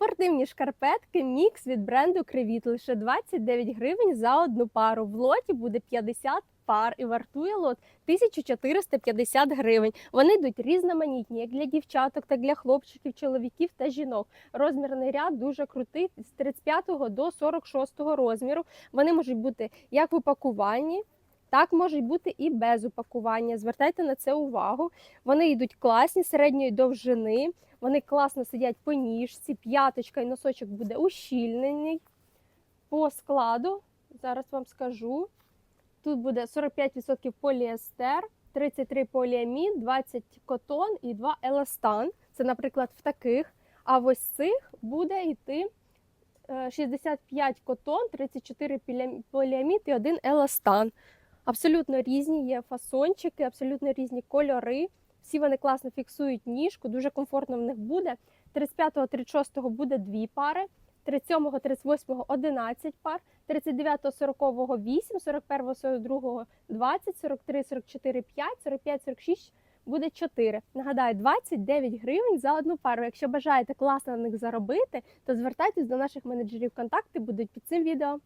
Спортивні шкарпетки мікс від бренду Кревіт лише 29 гривень за одну пару. В лоті буде 50 пар і вартує лот 1450 гривень. Вони йдуть різноманітні, як для дівчаток, так для хлопчиків, чоловіків та жінок. Розмірний ряд дуже крутий з 35 до 46 розміру. Вони можуть бути як в упакуванні. Так можуть бути і без упакування. Звертайте на це увагу. Вони йдуть класні середньої довжини. Вони класно сидять по ніжці, п'яточка і носочок буде ущільнений. По складу, зараз вам скажу. Тут буде 45% поліестер, 33 поліамід, 20 котон і 2 еластан. Це, наприклад, в таких. А ось цих буде йти е, 65 котон, 34 пілям- поліамід і 1 еластан. Абсолютно різні є фасончики, абсолютно різні кольори. Всі вони класно фіксують ніжку, дуже комфортно в них буде. 35-36 буде дві пари, 37-го, 38-го 11 пар, 39-го, 40-го 8, 41-го, 42-го 20, 43, 44 5, 45, 46 буде 4. Нагадаю, 29 гривень за одну пару. Якщо бажаєте класно на них заробити, то звертайтесь до наших менеджерів. Контакти будуть під цим відео.